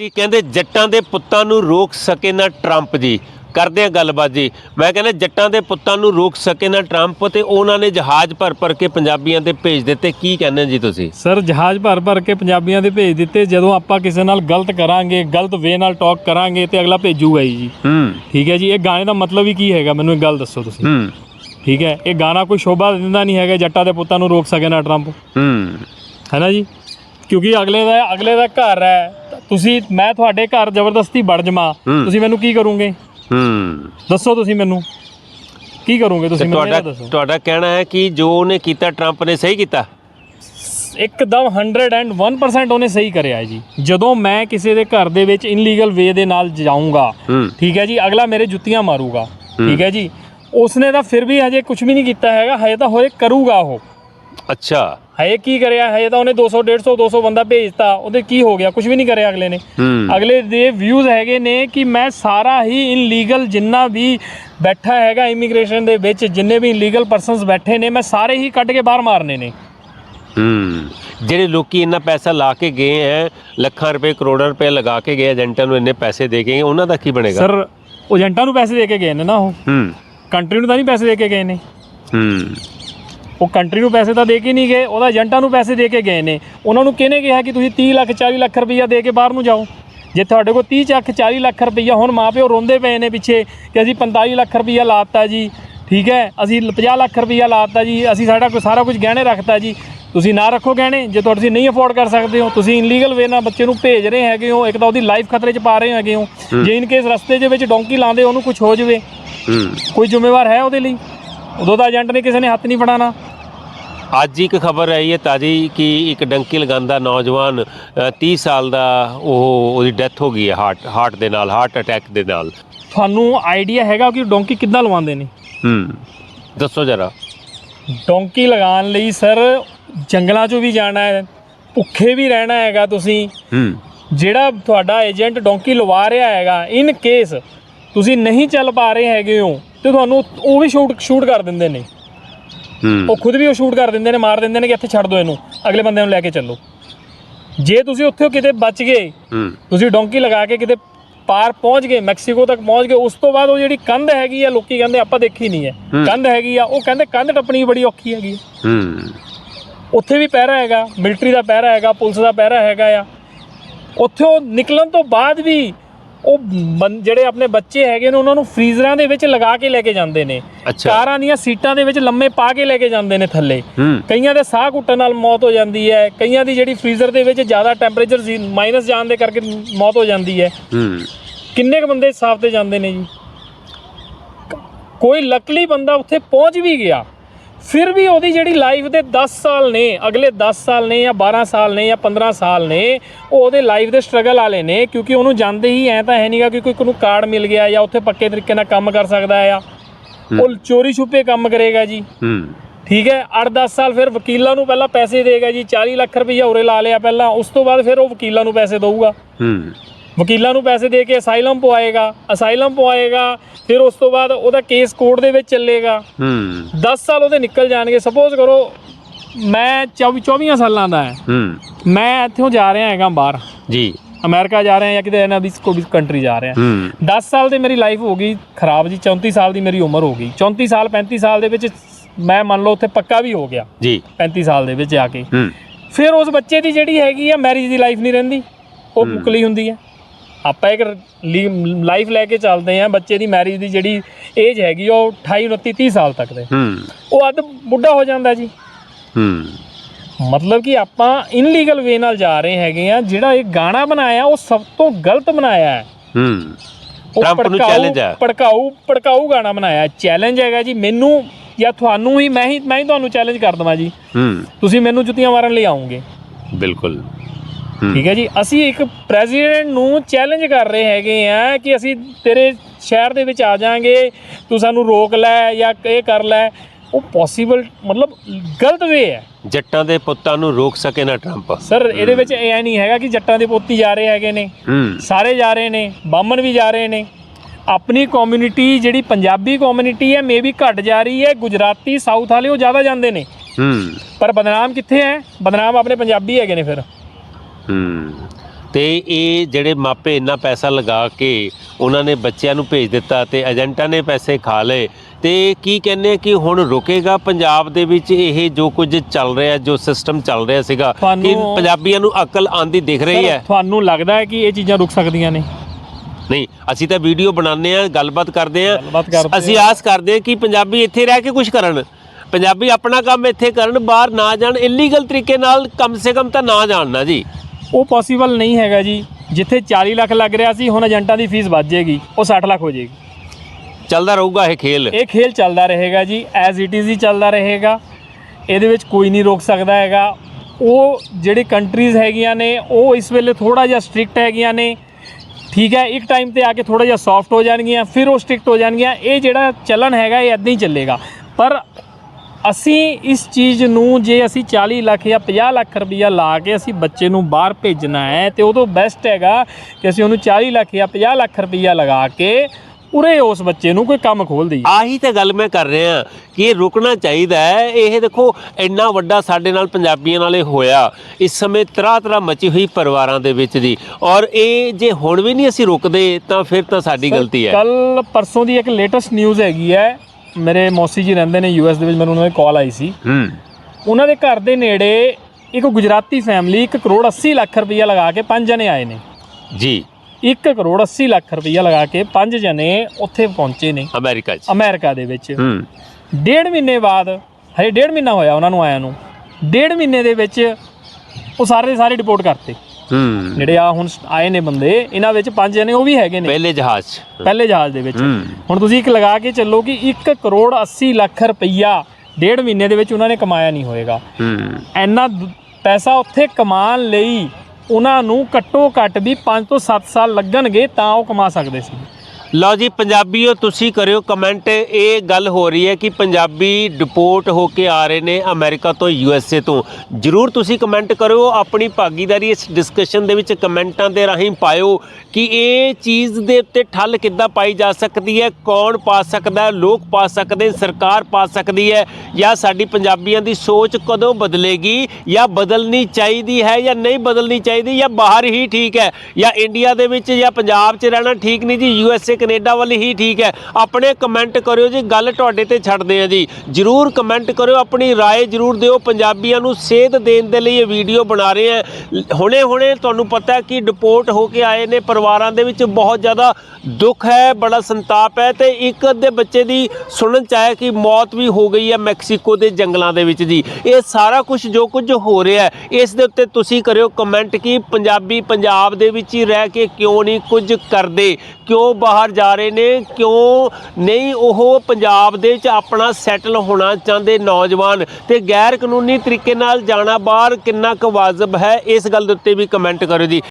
ਜੀ ਕਹਿੰਦੇ ਜੱਟਾਂ ਦੇ ਪੁੱਤਾਂ ਨੂੰ ਰੋਕ ਸਕੇ ਨਾ ਟਰੰਪ ਜੀ। ਕਰਦੇ ਆ ਗੱਲਬਾਤ ਜੀ। ਮੈਂ ਕਹਿੰਦਾ ਜੱਟਾਂ ਦੇ ਪੁੱਤਾਂ ਨੂੰ ਰੋਕ ਸਕੇ ਨਾ ਟਰੰਪ ਤੇ ਉਹਨਾਂ ਨੇ ਜਹਾਜ਼ ਭਰ ਭਰ ਕੇ ਪੰਜਾਬੀਆਂ ਤੇ ਭੇਜ ਦਿੱਤੇ। ਕੀ ਕਹਿੰਦੇ ਜੀ ਤੁਸੀਂ? ਸਰ ਜਹਾਜ਼ ਭਰ ਭਰ ਕੇ ਪੰਜਾਬੀਆਂ ਦੇ ਭੇਜ ਦਿੱਤੇ। ਜਦੋਂ ਆਪਾਂ ਕਿਸੇ ਨਾਲ ਗਲਤ ਕਰਾਂਗੇ ਗਲਤ ਵੇ ਨਾਲ ਟਾਕ ਕਰਾਂਗੇ ਤੇ ਅਗਲਾ ਭੇਜੂਗਾ ਹੀ ਜੀ। ਹੂੰ। ਠੀਕ ਹੈ ਜੀ ਇਹ ਗਾਣੇ ਦਾ ਮਤਲਬ ਹੀ ਕੀ ਹੈਗਾ? ਮੈਨੂੰ ਇੱਕ ਗੱਲ ਦੱਸੋ ਤੁਸੀਂ। ਹੂੰ। ਠੀਕ ਹੈ ਇਹ ਗਾਣਾ ਕੋਈ ਸ਼ੋਭਾ ਦਿੰਦਾ ਨਹੀਂ ਹੈਗਾ ਜੱਟਾਂ ਦੇ ਪੁੱਤਾਂ ਨੂੰ ਰੋਕ ਸਕੇ ਨਾ ਟਰੰਪ। ਹੂੰ। ਹੈ ਨਾ ਜੀ? ਕਿਉਂਕਿ ਅਗਲੇ ਦਾ ਅਗਲੇ ਦਾ ਘਰ ਹੈ। ਤੁਸੀਂ ਮੈਂ ਤੁਹਾਡੇ ਘਰ ਜ਼ਬਰਦਸਤੀ ਵੜ ਹੂੰ। ਤੁਸੀਂ ਮੈਨੂੰ ਕੀ ਕਰੋਗੇ? ਹੂੰ। ਦੱਸੋ ਤੁਸੀਂ ਮੈਨੂੰ। ਕੀ ਕਰੋਗੇ ਤੁਸੀਂ? ਮੈਨੂੰ ਤੁਹਾਡਾ ਦੱਸੋ। ਤੁਹਾਡਾ ਕਹਿਣਾ ਹੈ ਕਿ ਜੋ ਉਹਨੇ ਕੀਤਾ ਟਰੰਪ ਨੇ ਸਹੀ ਕੀਤਾ? ਇੱਕਦਮ 101% ਉਹਨੇ ਸਹੀ ਕਰਿਆ ਹੈ ਜੀ। ਜਦੋਂ ਮੈਂ ਕਿਸੇ ਦੇ ਘਰ ਦੇ ਵਿੱਚ ਇਨਲੀਗਲ ਵੇ ਦੇ ਨਾਲ ਜਾਊਂਗਾ ਹੂੰ। ਠੀਕ ਹੈ ਜੀ ਅਗਲਾ ਮੇਰੇ ਜੁੱਤੀਆਂ ਮਾਰੂਗਾ ਠੀਕ ਹੈ ਜੀ। ਉਸਨੇ ਤਾਂ ਫਿਰ ਵੀ ਹਜੇ ਕੁਝ ਵੀ ਨਹੀਂ ਕੀਤਾ ਹੈਗਾ ਹਜੇ ਤਾਂ ਹੋਏ ਕਰੂਗਾ ਉਹ। ਅੱਛਾ। ਹਜੇ ਕੀ ਕਰਿਆ? ਹਜੇ ਤਾਂ ਉਹਨੇ 200 150 200 ਬੰਦਾ ਭੇਜਤਾ। ਉਹਦੇ ਕੀ ਹੋ ਗਿਆ? ਕੁਝ ਵੀ ਨਹੀਂ ਕਰਿਆ ਅਗਲੇ ਨੇ। ਅਗਲੇ ਦੇ ਵਿਊਜ਼ ਹੈਗੇ ਨੇ ਕਿ ਮੈਂ ਸਾਰਾ ਹੀ ਇਨਲੀਗਲ ਜਿੰਨਾ ਵੀ ਬੈਠਾ ਹੈਗਾ ਇਮੀਗ੍ਰੇਸ਼ਨ ਦੇ ਵਿੱਚ ਜਿੰਨੇ ਵੀ ਇਨਲੀਗਲ ਪਰਸਨਸ ਬੈਠੇ ਨੇ ਮੈਂ ਸਾਰੇ ਹੀ ਕੱਢ ਕੇ ਬਾਹਰ ਮਾਰਨੇ ਨੇ। ਹੂੰ। ਜਿਹੜੇ ਲੋਕੀ ਇੰਨਾ ਪੈਸਾ ਲਾ ਕੇ ਗਏ ਹੈ ਲੱਖਾਂ ਰੁਪਏ ਕਰੋੜਾਂ ਰੁਪਏ ਲਗਾ ਕੇ ਗਏ ਏਜੰਟਾਂ ਨੂੰ ਇੰਨੇ ਪੈਸੇ ਦੇ ਕੇ ਉਹਨਾਂ ਦਾ ਕੀ ਬਣੇਗਾ? ਸਰ ਏਜੰਟਾਂ ਨੂੰ ਪੈਸੇ ਦੇ ਕੇ ਗਏ ਨੇ ਨਾ ਉਹ। ਹੂੰ। ਕੰਟਰੀ ਨੂੰ ਤਾਂ ਨਹੀਂ ਪੈਸੇ ਦੇ ਕੇ ਗਏ ਨੇ। ਹੂੰ। ਉਹ ਕੰਟਰੀ ਨੂੰ ਪੈਸੇ ਤਾਂ ਦੇ ਕੇ ਨਹੀਂ ਗਏ ਉਹਦਾ ਏਜੰਟਾਂ ਨੂੰ ਪੈਸੇ ਦੇ ਕੇ ਗਏ ਨੇ। ਉਹਨਾਂ ਨੂੰ ਕਿਹਨੇ ਕਿਹਾ ਕਿ ਤੁਸੀਂ 30 ਲੱਖ 40 ਲੱਖ ਰੁਪਈਆ ਦੇ ਕੇ ਬਾਹਰ ਨੂੰ ਜਾਓ? ਜੇ ਤੁਹਾਡੇ ਕੋਲ 30 ਲੱਖ 40 ਲੱਖ ਰੁਪਈਆ ਹੁਣ ਮਾਪਿਓ ਰੋਂਦੇ ਪਏ ਨੇ ਪਿੱਛੇ ਕਿ ਅਸੀਂ 45 ਲੱਖ ਰੁਪਈਆ ਲਾਤਾ ਜੀ ਠੀਕ ਹੈ? ਅਸੀਂ 50 ਲੱਖ ਰੁਪਈਆ ਲਾਤਾ ਜੀ ਅਸੀਂ ਸਾਡਾ ਕੋਈ ਸਾਰਾ ਕੁਝ ਗਹਿਣੇ ਰੱਖਤਾ ਜੀ। ਤੁਸੀਂ ਨਾ ਰੱਖੋ ਗਹਿਣੇ ਜੇ ਤੁਸੀਂ ਨਹੀਂ ਅਫੋਰਡ ਕਰ ਸਕਦੇ ਹੋ ਤੁਸੀਂ ਇਨਲੀਗਲ ਵੇ ਨਾਲ ਬੱਚੇ ਨੂੰ ਭੇਜ ਰਹੇ ਹੈਗੇ ਹੋ ਇੱਕ ਤਾਂ ਉਹਦੀ ਲਾਈਫ ਖਤਰੇ 'ਚ ਪਾ ਰਹੇ ਹੈਗੇ ਹੋ। ਜੇ ਇਨ ਕੇਸ ਰਸਤੇ ਦੇ ਵਿੱਚ ਡੋਂਕੀ ਲਾਉਂਦੇ ਉਹਨੂੰ ਕੁਝ ਹੋ ਜਾਵੇ। ਕੋਈ ਜ਼ਿੰਮੇਵਾਰ ਹੈ ਉਹਦੇ ਲਈ? ਉਦੋਂ ਦਾ ਏਜੰਟ ਨੇ ਕਿਸੇ ਨੇ ਹੱਥ ਨਹੀਂ ਫੜਾਣਾ ਅੱਜ ਇੱਕ ਖਬਰ ਆਈ ਹੈ ਤਾਜੀ ਕਿ ਇੱਕ ਡੰਕੀ ਲਗਾਉਂਦਾ ਨੌਜਵਾਨ ਅ, 30 ਸਾਲ ਦਾ ਉਹ ਉਹਦੀ ਡੈਥ ਹੋ ਗਈ ਹੈ ਹਾਰਟ ਹਾਰਟ ਦੇ ਨਾਲ ਹਾਰਟ ਅਟੈਕ ਦੇ ਨਾਲ। ਤੁਹਾਨੂੰ ਆਈਡੀਆ ਹੈਗਾ ਕਿ ਡੋਂਕੀ ਕਿੱਦਾਂ ਲਵਾਉਂਦੇ ਨੇ? ਹੂੰ ਦੱਸੋ ਜਰਾ। ਡੋਂਕੀ ਲਗਾਉਣ ਲਈ ਸਰ ਜੰਗਲਾਂ 'ਚੋਂ ਵੀ ਜਾਣਾ ਹੈ ਭੁੱਖੇ ਵੀ ਰਹਿਣਾ ਹੈਗਾ ਤੁਸੀਂ। ਹੂੰ। ਜਿਹੜਾ ਤੁਹਾਡਾ ਏਜੰਟ ਡੋਂਕੀ ਲਵਾ ਰਿਹਾ ਹੈਗਾ ਇਨ ਕੇਸ ਤੁਸੀਂ ਨਹੀਂ ਚੱਲ ਪਾ ਰਹੇ ਹੈਗੇ ਹੋ ਤੇ ਤੁਹਾਨੂੰ ਉਹ ਵੀ ਸ਼ੂਟ ਸ਼ੂਟ ਕਰ ਦਿੰਦੇ ਨੇ। ਉਹ ਖੁਦ ਵੀ ਉਹ ਸ਼ੂਟ ਕਰ ਦਿੰਦੇ ਨੇ ਮਾਰ ਦਿੰਦੇ ਨੇ ਕਿ ਇੱਥੇ ਛੱਡ ਦਿਓ ਇਹਨੂੰ ਅਗਲੇ ਬੰਦੇ ਨੂੰ ਲੈ ਕੇ ਚੱਲੋ। ਜੇ ਤੁਸੀਂ ਉੱਥੇ ਕਿਤੇ ਬਚ ਗਏ ਤੁਸੀਂ ਡੋਂਕੀ ਲਗਾ ਕੇ ਕਿਤੇ ਪਾਰ ਪਹੁੰਚ ਗਏ ਮੈਕਸੀਕੋ ਤੱਕ ਪਹੁੰਚ ਗਏ ਉਸ ਤੋਂ ਬਾਅਦ ਉਹ ਜਿਹੜੀ ਕੰਧ ਹੈਗੀ ਆ ਲੋਕੀ ਕਹਿੰਦੇ ਆਪਾਂ ਦੇਖੀ ਨਹੀਂ ਹੈ। ਕੰਧ ਹੈਗੀ ਆ ਉਹ ਕਹਿੰਦੇ ਕੰਧ ਟੱਪਣੀ ਬੜੀ ਔਖੀ ਹੈਗੀ ਉੱਥੇ ਵੀ ਪਹਿਰਾ ਹੈਗਾ ਮਿਲਟਰੀ ਦਾ ਪਹਿਰਾ ਹੈਗਾ ਪੁਲਿਸ ਦਾ ਪਹਿਰਾ ਹੈਗਾ ਆ। ਉੱਥੇ ਨਿਕਲਣ ਤੋਂ ਬਾਅਦ ਵੀ ਉਹ ਬੰ- ਜਿਹੜੇ ਆਪਣੇ ਬੱਚੇ ਹੈਗੇ ਨੇ ਉਹਨਾਂ ਨੂੰ ਫ੍ਰੀਜ਼ਰਾਂ ਦੇ ਵਿੱਚ ਲਗਾ ਕੇ ਲੈ ਕੇ ਜਾਂਦੇ ਨੇ। ਅੱਛਾ। ਕਾਰਾਂ ਦੀਆਂ ਸੀਟਾਂ ਦੇ ਵਿੱਚ ਲੰਮੇ ਪਾ ਕੇ ਲੈ ਕੇ ਜਾਂਦੇ ਨੇ ਥੱਲੇ। ਹੂੰ। ਕਈਆਂ ਦੇ ਸਾਹ ਘੁੱਟਣ ਨਾਲ ਮੌਤ ਹੋ ਜਾਂਦੀ ਹੈ। ਕਈਆਂ ਦੀ ਜਿਹੜੀ ਫ੍ਰੀਜ਼ਰ ਦੇ ਵਿੱਚ ਜ਼ਿਆਦਾ ਟੈਂਪਰੇਚਰ ਮਾਈਨਸ ਜਾਣ ਦੇ ਕਰਕੇ ਮੌਤ ਹੋ ਜਾਂਦੀ ਹੈ। ਹੂੰ। ਕਿੰਨੇ ਕੁ ਬੰਦੇ ਸਾਫ਼ ਤੇ ਜਾਂਦੇ ਨੇ ਜੀ? ਕੋਈ ਲੱਕਲੀ ਬੰਦਾ ਉੱਥੇ ਪਹੁੰਚ ਵੀ ਗਿਆ। ਫਿਰ ਵੀ ਉਹਦੀ ਜਿਹੜੀ ਲਾਈਫ ਦੇ 10 ਸਾਲ ਨੇ ਅਗਲੇ 10 ਸਾਲ ਨੇ ਜਾਂ 12 ਸਾਲ ਨੇ ਜਾਂ 15 ਸਾਲ ਨੇ ਉਹ ਉਹਦੇ ਲਾਈਫ ਦੇ ਸਟਰਗਲ ਵਾਲੇ ਨੇ ਕਿਉਂਕਿ ਉਹਨੂੰ ਜਾਂਦੇ ਹੀ ਐ ਤਾਂ ਹੈ ਨਹੀਂਗਾ ਕਿ ਕੋਈ ਨੂੰ ਕਾਰਡ ਮਿਲ ਗਿਆ ਜਾਂ ਉੱਥੇ ਪੱਕੇ ਤਰੀਕੇ ਨਾਲ ਕੰਮ ਕਰ ਸਕਦਾ ਆ। ਉਹ ਚੋਰੀ ਛੁਪੇ ਕੰਮ ਕਰੇਗਾ ਜੀ। ਹੂੰ। ਠੀਕ ਹੈ 8-10 ਸਾਲ ਫਿਰ ਵਕੀਲਾਂ ਨੂੰ ਪਹਿਲਾਂ ਪੈਸੇ ਦੇਗਾ ਜੀ 40 ਲੱਖ ਰੁਪਈਆ ਉਰੇ ਲਾ ਲਿਆ ਪਹਿਲਾਂ ਉਸ ਤੋਂ ਬਾਅਦ ਫਿਰ ਉਹ ਵਕੀਲਾਂ ਨੂੰ ਪੈਸੇ ਦਊਗਾ। ਹੂੰ। ਵਕੀਲਾਂ ਨੂੰ ਪੈਸੇ ਦੇ ਕੇ ਅਸਾਈਲਮ ਪਵਾਏਗਾ ਅਸਾਈਲਮ ਪਵਾਏਗਾ ਫਿਰ ਉਸ ਤੋਂ ਬਾਅਦ ਉਹਦਾ ਕੇਸ ਕੋਰਟ ਦੇ ਵਿੱਚ ਚੱਲੇਗਾ। ਹੂੰ। 10 ਸਾਲ ਉਹਦੇ ਨਿਕਲ ਜਾਣਗੇ। ਸਪੋਜ਼ ਕਰੋ ਮੈਂ 24 24 ਸਾਲਾਂ ਦਾ ਹੈ। ਹੂੰ। ਮੈਂ ਇੱਥੋਂ ਜਾ ਰਿਹਾ ਹੈਗਾ ਬਾਹਰ। ਜੀ। ਅਮਰੀਕਾ ਜਾ ਰਿਹਾ ਜਾਂ ਕਿਤੇ ਇਹਨਾਂ ਦੀ ਕੋਈ ਕੰਟਰੀ ਜਾ ਰਿਹਾ। ਹੂੰ। 10 ਸਾਲ ਦੇ ਮੇਰੀ ਲਾਈਫ ਹੋ ਗਈ ਖਰਾਬ ਜੀ। 34 ਸਾਲ ਦੀ ਮੇਰੀ ਉਮਰ ਹੋ ਗਈ। 34 ਸਾਲ 35 ਸਾਲ ਦੇ ਵਿੱਚ ਮੈਂ ਮੰਨ ਲਓ ਉੱਥੇ ਪੱਕਾ ਵੀ ਹੋ ਗਿਆ। ਜੀ। 35 ਸਾਲ ਦੇ ਵਿੱਚ ਆ ਕੇ। ਫਿਰ ਉਸ ਬੱਚੇ ਦੀ ਜਿਹੜੀ ਹੈਗੀ ਆ ਮੈਰਿਜ ਦੀ ਲਾਈਫ ਨਹੀਂ ਰਹਿੰਦੀ। ਉਹ ਮੁਕਲੀ ਹੁੰਦੀ ਹੈ। ਆਪਾਂ ਇੱਕ ਲਾਈਫ ਲੈ ਕੇ ਚੱਲਦੇ ਆ ਬੱਚੇ ਦੀ ਮੈਰਿਜ ਦੀ ਜਿਹੜੀ ਏਜ ਹੈਗੀ ਉਹ 28 29 30 ਸਾਲ ਤੱਕ ਦੇ। ਹੂੰ। ਉਹ ਅੱਧ ਬੁੱਢਾ ਹੋ ਜਾਂਦਾ ਜੀ। ਹੂੰ। ਮਤਲਬ ਕਿ ਆਪਾਂ ਇਨਲੀਗਲ ਵੇ ਨਾਲ ਜਾ ਰਹੇ ਹੈਗੇ ਆ ਜਿਹੜਾ ਇਹ ਗਾਣਾ ਬਣਾਇਆ ਉਹ ਸਭ ਤੋਂ ਗਲਤ ਬਣਾਇਆ ਹੈ। ਟਰੰਪ ਨੂੰ challenge ਹੈ। ਭੜਕਾਊ ਭੜਕਾਊ ਗਾਣਾ ਬਣਾਇਆ ਚੈਲੰਜ ਹੈਗਾ ਜੀ ਮੈਨੂੰ ਜਾਂ ਤੁਹਾਨੂੰ ਹੀ ਮੈਂ ਹੀ ਮੈਂ ਹੀ ਤੁਹਾਨੂੰ ਚੈਲੰਜ ਕਰ ਦਵਾਂ ਜੀ। ਹੂੰ। ਤੁਸੀਂ ਮੈਨੂੰ ਜੁੱਤੀਆਂ ਮਾਰਨ ਲਈ ਆਉਂਗੇ ਬਿਲਕੁਲ। ਠੀਕ ਹੈ ਜੀ ਅਸੀਂ ਇੱਕ ਪ੍ਰੈਜ਼ੀਡੈਂਟ ਨੂੰ ਚੈਲੰਜ ਕਰ ਰਹੇ ਹੈਗੇ ਆ ਕਿ ਅਸੀਂ ਤੇਰੇ ਸ਼ਹਿਰ ਦੇ ਵਿੱਚ ਆ ਜਾਾਂਗੇ ਤੂੰ ਸਾਨੂੰ ਰੋਕ ਲੈ ਜਾਂ ਇਹ ਕਰ ਲੈ। ਉਹ ਪੋਸੀਬਲ ਮਤਲਬ ਗਲਤ ਵੇ ਹੈ। ਜੱਟਾਂ ਦੇ ਪੁੱਤਾਂ ਨੂੰ ਰੋਕ ਸਕੇ ਨਾ ਟਰੰਪ ਸਰ ਇਹਦੇ ਵਿੱਚ ਇਹ ਨਹੀਂ ਹੈਗਾ ਕਿ ਜੱਟਾਂ ਦੇ ਪੋਤੀ ਜਾ ਰਹੇ ਹੈਗੇ ਨੇ। ਸਾਰੇ ਜਾ ਰਹੇ ਨੇ ਬਾਹਮਣ ਵੀ ਜਾ ਰਹੇ ਨੇ। ਆਪਣੀ ਕਮਿਊਨਿਟੀ ਜਿਹੜੀ ਪੰਜਾਬੀ ਕਮਿਊਨਿਟੀ ਹੈ ਮੇਬੀ ਘਟ ਜਾ ਰਹੀ ਹੈ ਗੁਜਰਾਤੀ ਸਾਊਥ ਵਾਲੇ ਉਹ ਜ਼ਿਆਦਾ ਜਾਂਦੇ ਨੇ। ਹੂੰ। ਪਰ ਬਦਨਾਮ ਕਿੱਥੇ ਹੈ? ਬਦਨਾਮ ਆਪਣੇ ਪੰਜਾਬੀ ਹੈਗੇ ਨੇ ਫਿਰ। ਹੂੰ। ਤੇ ਇਹ ਜਿਹੜੇ ਮਾਪੇ ਇੰਨਾ ਪੈਸਾ ਲਗਾ ਕੇ ਉਹਨਾਂ ਨੇ ਬੱਚਿਆਂ ਨੂੰ ਭੇਜ ਦਿੱਤਾ ਤੇ ਏਜੰਟਾਂ ਨੇ ਪੈਸੇ ਖਾ ਲਏ ਤੇ ਕੀ ਕਹਿੰਦੇ ਆ ਕਿ ਹੁਣ ਰੁਕੇਗਾ ਪੰਜਾਬ ਦੇ ਵਿੱਚ ਇਹ ਜੋ ਕੁਝ ਚੱਲ ਰਿਹਾ ਜੋ ਸਿਸਟਮ ਚੱਲ ਰਿਹਾ ਸੀਗਾ ਕਿ ਤੁਹਾਨੂੰ- ਪੰਜਾਬੀਆਂ ਨੂੰ ਅਕਲ ਆਂਦੀ ਦਿਖ ਰਹੀ ਹੈ? ਤੁਹਾਨੂੰ ਲੱਗਦਾ ਹੈ ਕਿ ਇਹ ਚੀਜ਼ਾਂ ਰੁਕ ਸਕਦੀਆਂ ਨੇ? ਨਹੀਂ ਅਸੀਂ ਤਾਂ ਵੀਡੀਓ ਬਣਾਉਂਦੇ ਆ ਗੱਲਬਾਤ ਕਰਦੇ ਆ ਗੱਲਬਾਤ ਕਰਦੇ ਅਸੀਂ ਆਸ ਕਰਦੇ ਆ ਕਿ ਪੰਜਾਬੀ ਇੱਥੇ ਰਹਿ ਕੇ ਕੁਝ ਕਰਨ। ਪੰਜਾਬੀ ਆਪਣਾ ਕੰਮ ਇੱਥੇ ਕਰਨ ਬਾਹਰ ਨਾ ਜਾਣ ਇਲੀਗਲ ਤਰੀਕੇ ਨਾਲ ਕਮ ਸੇ ਕਮ ਤਾਂ ਨਾ ਜਾਣ ਨਾ ਜੀ। ਉਹ ਪੋਸੀਬਲ ਨਹੀਂ ਹੈਗਾ ਜੀ। ਜਿੱਥੇ 40 ਲੱਖ ਲੱਗ ਰਿਹਾ ਸੀ ਹੁਣ ਏਜੰਟਾਂ ਦੀ ਫੀਸ ਵੱਧ ਜਾਏਗੀ। ਉਹ 60 ਲੱਖ ਹੋ ਜਾਏਗੀ। ਚੱਲਦਾ ਰਹੂਗਾ ਇਹ ਖੇਲ? ਇਹ ਖੇਲ ਚੱਲਦਾ ਰਹੇਗਾ ਜੀ ਐਜ਼ ਇਟ ਇਜ਼ ਹੀ ਚੱਲਦਾ ਰਹੇਗਾ। ਇਹਦੇ ਵਿੱਚ ਕੋਈ ਨਹੀਂ ਰੋਕ ਸਕਦਾ ਹੈਗਾ। ਉਹ ਜਿਹੜੇ ਕੰਟਰੀਜ਼ ਹੈਗੀਆਂ ਨੇ ਉਹ ਇਸ ਵੇਲੇ ਥੋੜਾ ਜਿਹਾ ਸਟ੍ਰਿਕਟ ਹੈਗੀਆਂ ਨੇ। ਠੀਕ ਹੈ ਇੱਕ ਟਾਈਮ ਤੇ ਆ ਕੇ ਥੋੜਾ ਜਿਹਾ ਸੌਫਟ ਹੋ ਜਾਣਗੀਆਂ ਫਿਰ ਉਹ ਸਟ੍ਰਿਕਟ ਹੋ ਜਾਣਗੀਆਂ। ਇਹ ਜਿਹੜਾ ਚੱਲਣ ਹੈਗਾ ਇਹ ਇਦਾਂ ਹੀ ਚੱਲੇਗਾ। ਪਰ ਅਸੀਂ ਇਸ ਚੀਜ਼ ਨੂੰ ਜੇ ਅਸੀਂ 40 ਲੱਖ ਜਾਂ 50 ਲੱਖ ਰੁਪਈਆ ਲਾ ਕੇ ਅਸੀਂ ਬੱਚੇ ਨੂੰ ਬਾਹਰ ਭੇਜਣਾ ਹੈ ਤੇ ਉਦੋਂ ਬੈਸਟ ਹੈਗਾ ਕਿ ਅਸੀਂ ਉਹਨੂੰ 40 ਲੱਖ ਜਾਂ 50 ਲੱਖ ਰੁਪਈਆ ਲਗਾ ਕੇ ਉਰੇ ਉਸ ਬੱਚੇ ਨੂੰ ਕੋਈ ਕੰਮ ਖੋਲ ਦਈਏ। ਆਹੀ ਤਾਂ ਗੱਲ ਮੈਂ ਕਰ ਰਿਹਾ ਕਿ ਇਹ ਰੁਕਣਾ ਚਾਹੀਦਾ ਹੈ। ਇਹ ਦੇਖੋ ਇੰਨਾ ਵੱਡਾ ਸਾਡੇ ਨਾਲ ਪੰਜਾਬੀਆਂ ਨਾਲ ਇਹ ਹੋਇਆ। ਇਸ ਸਮੇਂ ਤਰ੍ਹਾਂ ਤਰ੍ਹਾਂ ਮਚੀ ਹੋਈ ਪਰਿਵਾਰਾਂ ਦੇ ਵਿੱਚ ਜੀ ਔਰ ਇਹ ਜੇ ਹੁਣ ਵੀ ਨਹੀਂ ਅਸੀਂ ਰੁਕਦੇ ਤਾਂ ਫਿਰ ਤਾਂ ਸਾਡੀ ਗਲਤੀ ਹੈ। ਕੱਲ ਪਰਸੋਂ ਦੀ ਇੱਕ ਲੇਟੈਸਟ ਨਿਊਜ਼ ਹੈਗੀ ਹੈ ਮੇਰੇ ਮੌਸੀ ਜੀ ਰਹਿੰਦੇ ਨੇ ਯੂਐਸ ਦੇ ਵਿੱਚ ਮੈਨੂੰ ਉਹਨਾਂ ਦੀ ਕਾਲ ਆਈ ਸੀ। ਹੂੰ। ਉਹਨਾਂ ਦੇ ਘਰ ਦੇ ਨੇੜੇ ਇੱਕ ਗੁਜਰਾਤੀ ਫੈਮਿਲੀ 1 ਕਰੋੜ 80 ਲੱਖ ਰੁਪਈਆ ਲਗਾ ਕੇ ਪੰਜ ਜਣੇ ਆਏ ਨੇ। ਜੀ। 1 ਕਰੋੜ 80 ਲੱਖ ਰੁਪਈਆ ਲਗਾ ਕੇ ਪੰਜ ਜਣੇ ਉੱਥੇ ਪਹੁੰਚੇ ਨੇ। ਅਮਰੀਕਾ 'ਚ। ਅਮਰੀਕਾ ਦੇ ਵਿੱਚ। ਹੂੰ। ਡੇਢ ਮਹੀਨੇ ਬਾਅਦ ਹਜੇ ਡੇਢ ਮਹੀਨਾ ਹੋਇਆ ਉਹਨਾਂ ਨੂੰ ਆਇਆਂ ਨੂੰ ਡੇਢ ਮਹੀਨੇ ਦੇ ਵਿੱਚ ਉਹ ਸਾਰੇ ਦੇ ਸਾਰੇ ਰਿਪੋਰਟ ਕਰਤੇ। ਹੂੰ। ਜਿਹੜੇ ਆ ਹੁਣ ਆਏ ਨੇ ਬੰਦੇ ਇਹਨਾਂ ਵਿੱਚ ਪੰਜ ਜਣੇ ਉਹ ਵੀ ਹੈਗੇ ਨੇ। ਪਹਿਲੇ ਜਹਾਜ਼ 'ਚ। ਪਹਿਲੇ ਜਹਾਜ਼ ਦੇ ਵਿੱਚ। ਹੁਣ ਤੁਸੀਂ ਇੱਕ ਲਗਾ ਕੇ ਚੱਲੋ ਕਿ 1 ਕਰੋੜ 80 ਲੱਖ ਰੁਪਈਆ ਡੇਢ ਮਹੀਨੇ ਦੇ ਵਿੱਚ ਉਹਨਾਂ ਨੇ ਕਮਾਇਆ ਨਹੀਂ ਹੋਏਗਾ। ਹੂੰ। ਇੰਨਾ ਪੈਸਾ ਉੱਥੇ ਕਮਾਉਣ ਲਈ ਉਹਨਾਂ ਨੂੰ ਘੱਟੋ ਘੱਟ ਵੀ 5 ਤੋਂ 7 ਸਾਲ ਲੱਗਣਗੇ ਤਾਂ ਉਹ ਕਮਾ ਸਕਦੇ ਸੀ। ਲਓ ਜੀ, ਪੰਜਾਬੀਓ, ਤੁਸੀਂ ਕਰਿਓ ਕਮੈਂਟ ਇਹ ਗੱਲ ਹੋ ਰਹੀ ਹੈ ਕਿ ਪੰਜਾਬੀ ਡਿਪੋਰਟ ਹੋ ਕੇ ਆ ਰਹੇ ਨੇ ਅਮਰੀਕਾ ਤੋਂ ਯੂ ਐੱਸ ਏ ਤੋਂ। ਜਰੂਰ ਤੁਸੀਂ ਕਮੈਂਟ ਕਰਿਓ, ਆਪਣੀ ਭਾਗੀਦਾਰੀ ਇਸ ਡਿਸਕਸ਼ਨ ਦੇ ਵਿੱਚ ਕਮੈਂਟਾਂ ਦੇ ਰਾਹੀਂ ਪਾਇਓ ਕਿ ਇਹ ਚੀਜ਼ ਦੇ ਉੱਤੇ ਠੱਲ ਕਿੱਦਾਂ ਪਾਈ ਜਾ ਸਕਦੀ ਹੈ, ਕੌਣ ਪਾ ਸਕਦਾ ਲੋਕ ਪਾ ਸਕਦੇ ਸਰਕਾਰ ਪਾ ਸਕਦੀ ਹੈ, ਜਾਂ ਸਾਡੀ ਪੰਜਾਬੀਆਂ ਦੀ ਸੋਚ ਕਦੋਂ ਬਦਲੇਗੀ, ਜਾਂ ਬਦਲਣੀ ਚਾਹੀਦੀ ਹੈ ਜਾਂ ਨਹੀਂ ਬਦਲਣੀ ਚਾਹੀਦੀ, ਜਾਂ ਬਾਹਰ ਹੀ ਠੀਕ ਹੈ, ਜਾਂ ਇੰਡੀਆ ਦੇ ਵਿੱਚ ਜਾਂ ਪੰਜਾਬ 'ਚ ਰਹਿਣਾ ਠੀਕ ਨਹੀਂ ਜੀ ਯੂ ਐੱਸ ਏ ਕੈਨੇਡਾ ਵੱਲ ਹੀ ਠੀਕ ਹੈ ਆਪਣੇ ਕਮੈਂਟ ਕਰਿਓ ਜੀ ਗੱਲ ਤੁਹਾਡੇ ਤੇ ਛੱਡਦੇ ਆ ਜੀ ਜਰੂਰ ਕਮੈਂਟ ਕਰਿਓ ਆਪਣੀ رائے ਜਰੂਰ ਦਿਓ ਪੰਜਾਬੀਆਂ ਨੂੰ ਸੇਧ ਦੇਣ ਦੇ ਲਈ ਇਹ ਵੀਡੀਓ ਬਣਾ ਰਹੇ ਆ ਹੁਣੇ ਹੁਣੇ ਤੁਹਾਨੂੰ ਪਤਾ ਹੈ ਕਿ ਡਿਪੋਰਟ ਹੋ ਕੇ ਆਏ ਨੇ ਪਰਿਵਾਰਾਂ ਦੇ ਵਿੱਚ ਬਹੁਤ ਜ਼ਿਆਦਾ ਦੁੱਖ ਹੈ ਬੜਾ ਸੰਤਾਪ ਹੈ ਤੇ ਇੱਕ ਅੱਧੇ ਬੱਚੇ ਦੀ ਸੁਣਨ ਚ ਆਇਆ ਕਿ ਮੌਤ ਵੀ ਹੋ ਗਈ ਹੈ ਮੈਕਸੀਕੋ ਦੇ ਜੰਗਲਾਂ ਦੇ ਵਿੱਚ ਜੀ ਇਹ ਸਾਰਾ ਕੁਝ ਜੋ ਕੁਝ ਹੋ ਰਿਹਾ ਹੈ ਇਸ ਦੇ ਉੱਤੇ ਤੁਸੀਂ ਕਰਿਓ ਕਮੈਂਟ ਕਿ ਪੰਜਾਬੀ ਪੰਜਾਬ ਦੇ ਵਿੱਚ ਹੀ ਰਹਿ ਕੇ ਕਿਉਂ ਨਹੀਂ ਕੁਝ ਕਰਦੇ ਕਿਉਂ ਬਾਹਰ ਜਾ ਰਹੇ ਨੇ, ਕਿਉਂ ਨਹੀਂ ਉਹ ਪੰਜਾਬ ਦੇ ਵਿੱਚ ਆਪਣਾ ਸੈਟਲ ਹੋਣਾ ਚਾਹੁੰਦੇ ਨੌਜਵਾਨ? ਤੇ ਗੈਰ ਕਾਨੂੰਨੀ ਤਰੀਕੇ ਨਾਲ ਜਾਣਾ ਬਾਹਰ ਕਿੰਨਾ ਕੁ ਵਾਜਬ ਹੈ? ਇਸ ਗੱਲ ਦੇ ਉੱਤੇ ਵੀ ਕਮੈਂਟ ਕਰੋ ਜੀ।